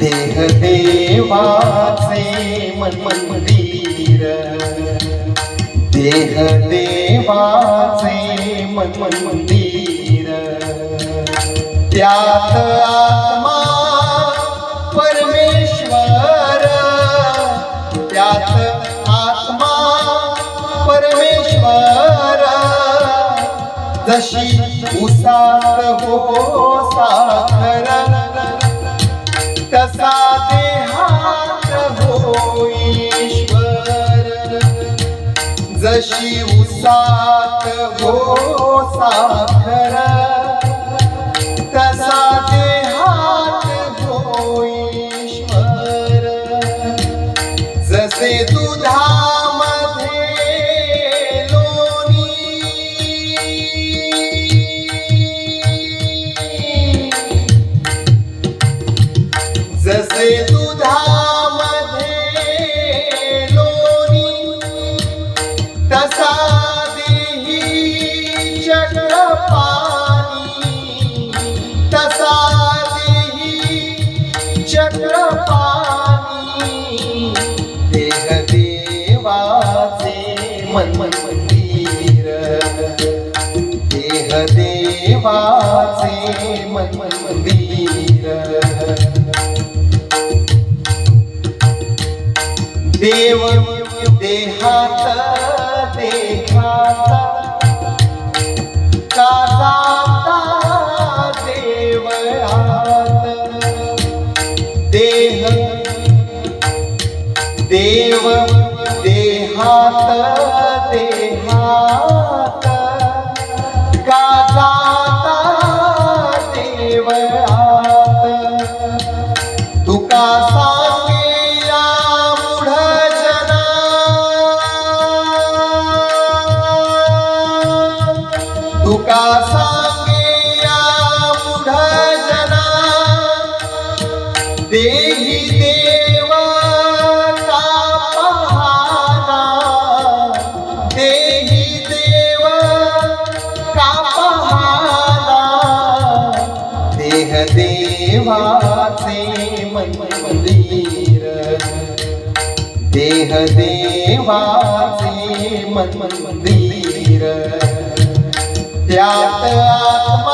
देह देवाचे मन मंदिर. देह देवाचे मन मंदिर. त्यात आत्मा परमेश्वर. त्यात आत्मा परमेश्वर. जशी उसात हो साखर. जशी उसात हो साखर मंदिर देह देवाचे मन मन मंदिर. देव देहात देहा देहात देहात का जाता देव आत तुका सांगे मुढ जना तुका सांगे देवाचे मंदिर. देह देवाचे मंदिर. त्यात आत्मा